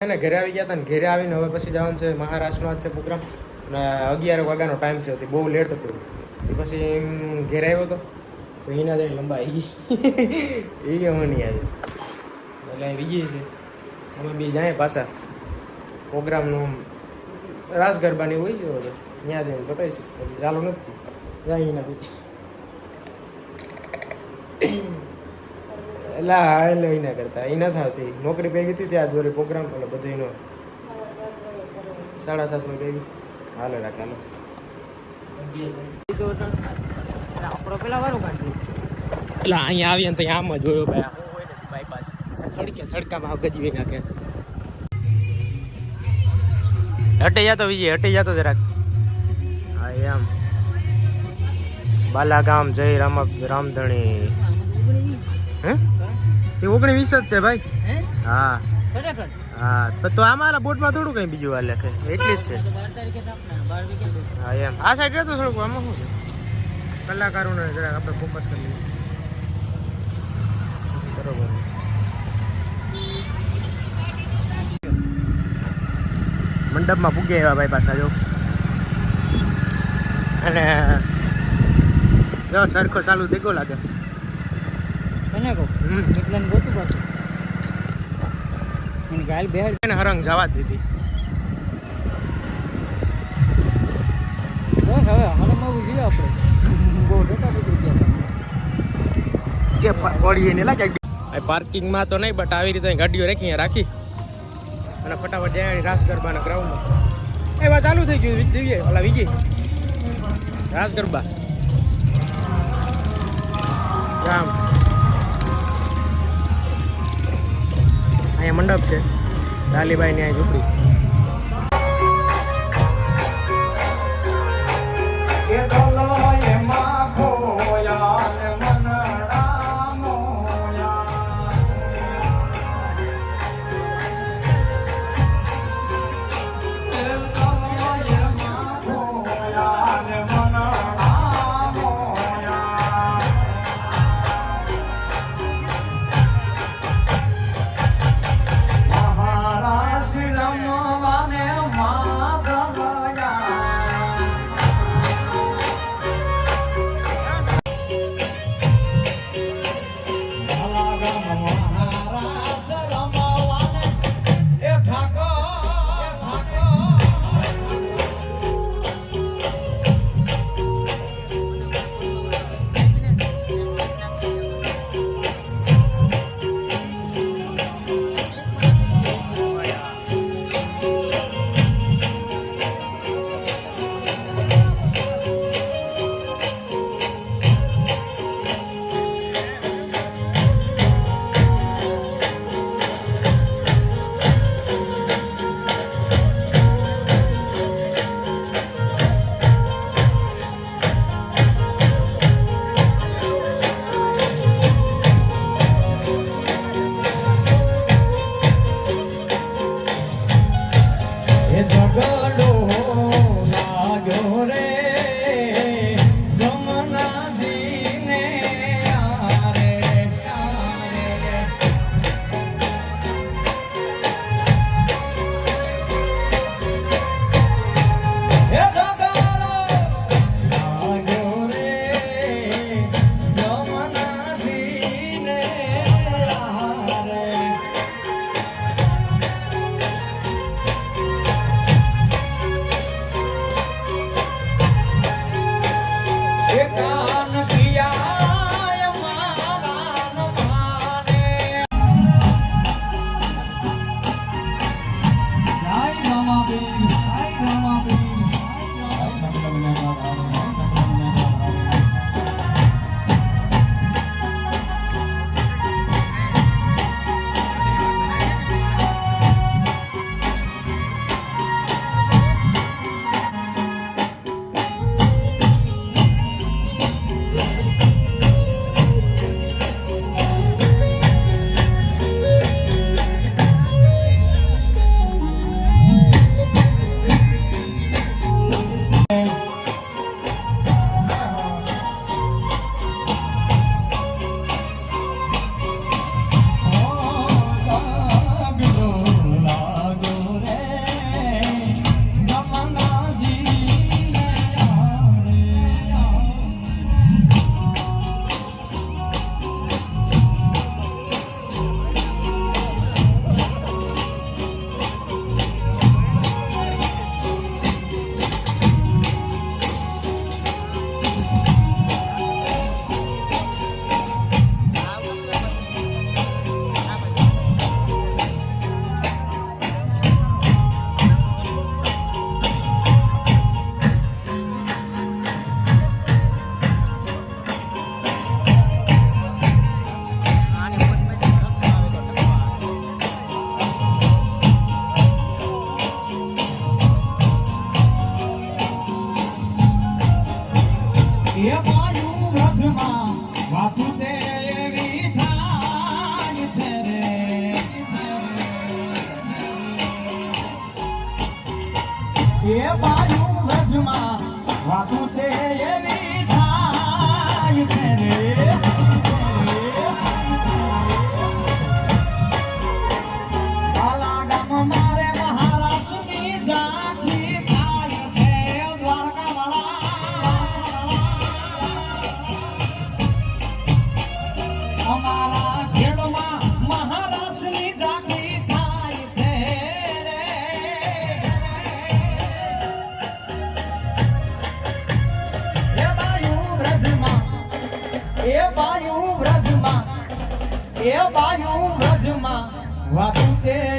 એને ઘરે આવી ગયા હતા ને, ઘરે આવીને હવે પછી જવાનું છે મહારાષ્ટ્રનો આજ છે પ્રોગ્રામ. અને અગિયાર વાગ્યાનો ટાઈમ છે તે બહુ લેટ હતું. એ પછી ઘરે આવ્યો હતો તો એના જઈને લંબાઈ ગઈ. એ અમે નહીં આવી એટલે બીજી છે, અમે બી જાય પાછા. પ્રોગ્રામનું રાસ ગરબાની હોય છે હવે. ત્યાં જઈને બતાવીશું ચાલુ નથી. જાય એના એટલે હા એટલે એના કરતા. એ ન થતી નોકરી ભેગી હતી ત્યાં જોડે પ્રોગ્રામ એટલે બધો એનો. સાડા સાતમાં ભેગી. હાલો, રાખે, હાલો. આપણો પેલા વારું કાઢ્યું એટલે અહીંયા આવીએ ને ત્યાં આમ જ જોયો ભાઈ. આમ હોય નથી બાયપાસ થડકે થડકામાં ગજવી નાખે હટે જતો વિજય, હટે જતો જરાક. હા, એમ. બાલાગામ જય રામ, રામધણી. હે? એ ઓગણીસ જ છે ભાઈ. હા? હા. તો અમારા બોટમાં થોડું કંઈ બીજું હાલે લખે એટલી જ છે. હા એમ. આ સાઈડ રહેતો થોડુંક આમાં શું છે? કલાકારોને જરાક આપણે ફોકસ કરી લઈએ. બરોબર. મંડપમાં પૂગ્યા એવા ભાઈ પાછા જો. અને જો સરખો ચાલુ થઈ ગયો લાગે. કને કહું ગોતું પાછું. બેહાડ હરંગ જવા દીધી. બસ હવે હરંગમાં આવું જોઈએ આપણે. બહુ ડોટા બધું ગયા પડીએ ને લાગે પાર્કિંગમાં તો નહીં બટ આવી રીતે ગાડીઓ રાખી રાખી. અને ફટાફટ જાય રાસ ગરબાના ગ્રાઉન્ડમાં. એ વાત ચાલુ થઈ ગયું દિવ્ય ઓલા વિજય. રાસ ગરબા મંડપ છે. લાલીબાઈ ની અહીં બાયો મજમાં વાતું તે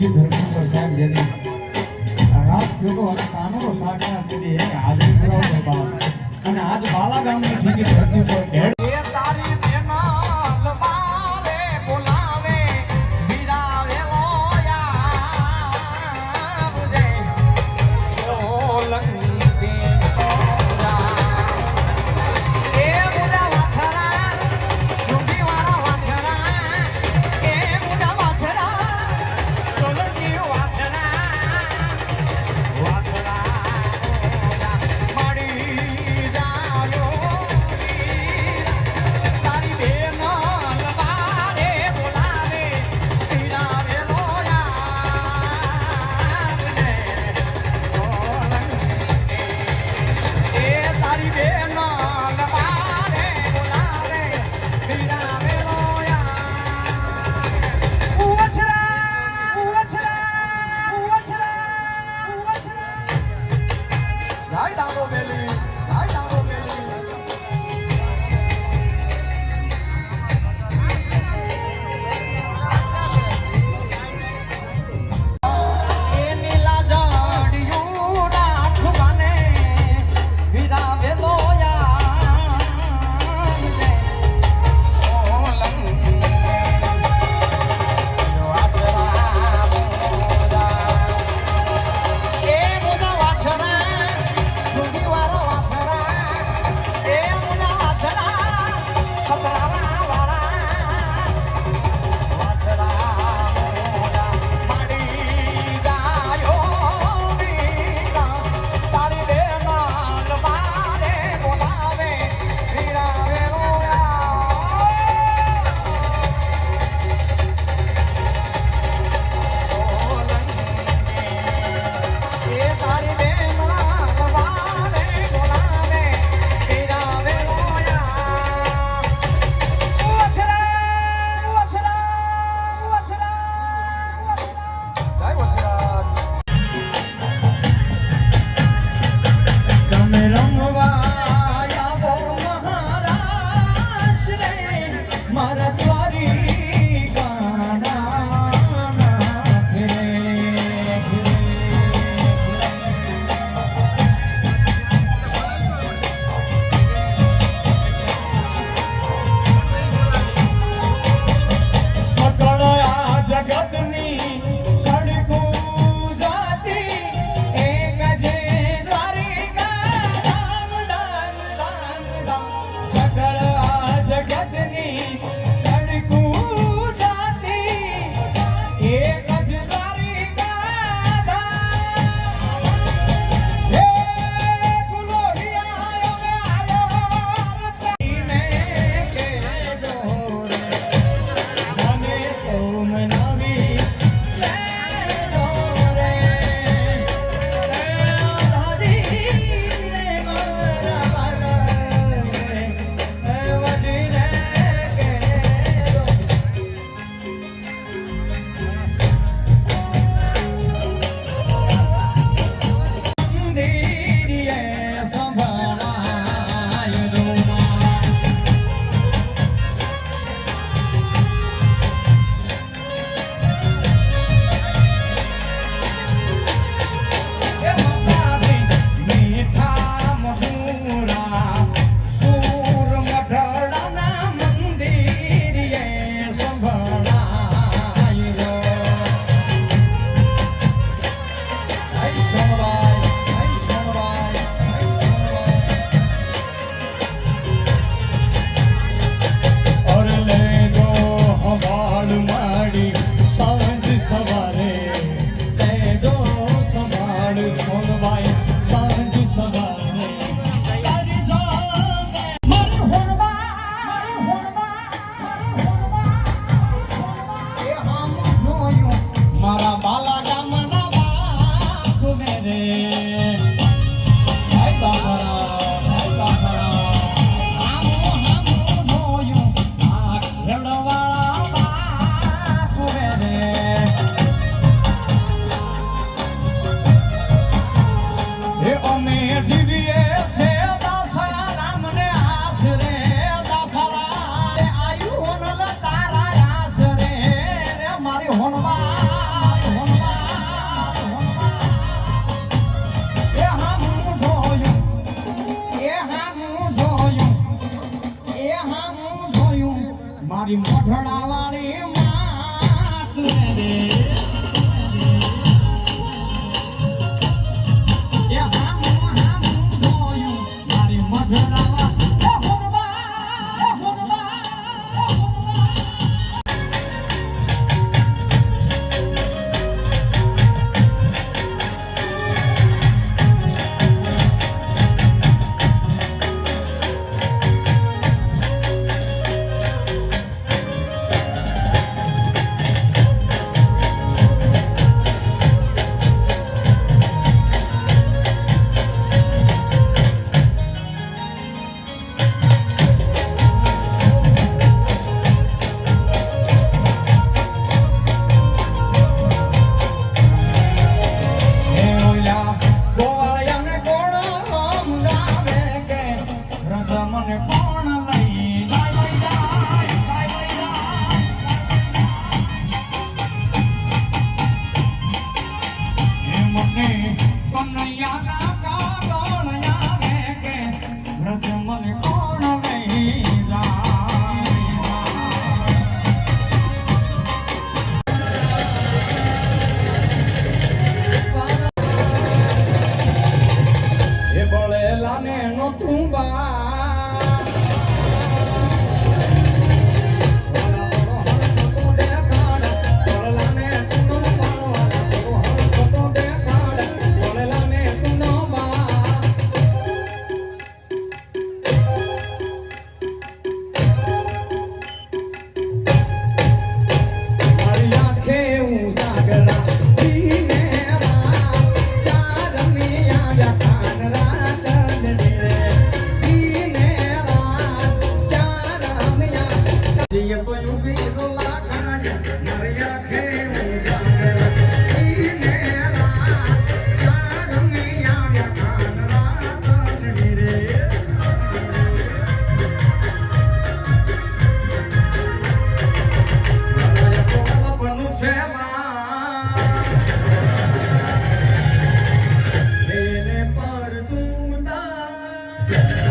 બીજી ધરતી પર ક્યાંક જતી રાજયોગો અને કાનૂનો સાકાર દીધી એને હાજર કરાવતો અને આજ બાલા ગામની જીની ધરતી પર મોઢડા વાળી yang. Yeah.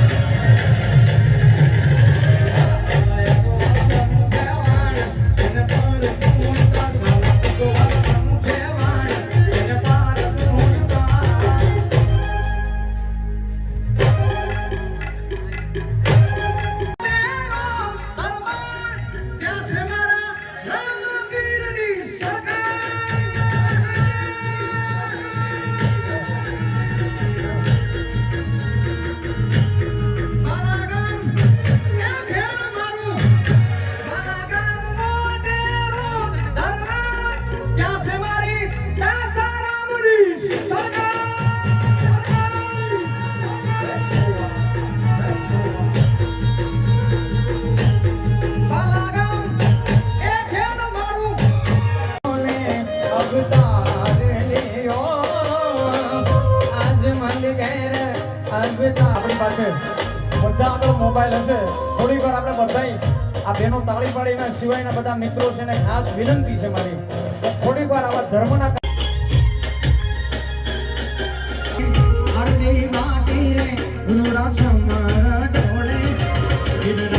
રીતના આપણી પાસે બધા આગળ મોબાઈલ હશે. થોડીક વાર આપણે બધા આ બહેનો તાળી પાડીને સિવાયના બધા મિત્રો છે ને ખાસ વિનંતી છે મારી. થોડીક વાર આવા ધર્મના માટી મારા ઢોળે.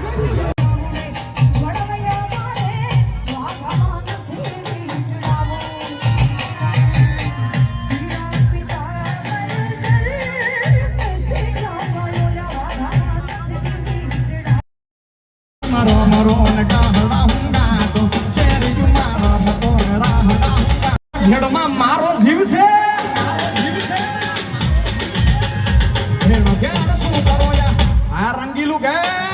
ભેડમાં મારો જીવ છે? આ રંગીલું ઘેર,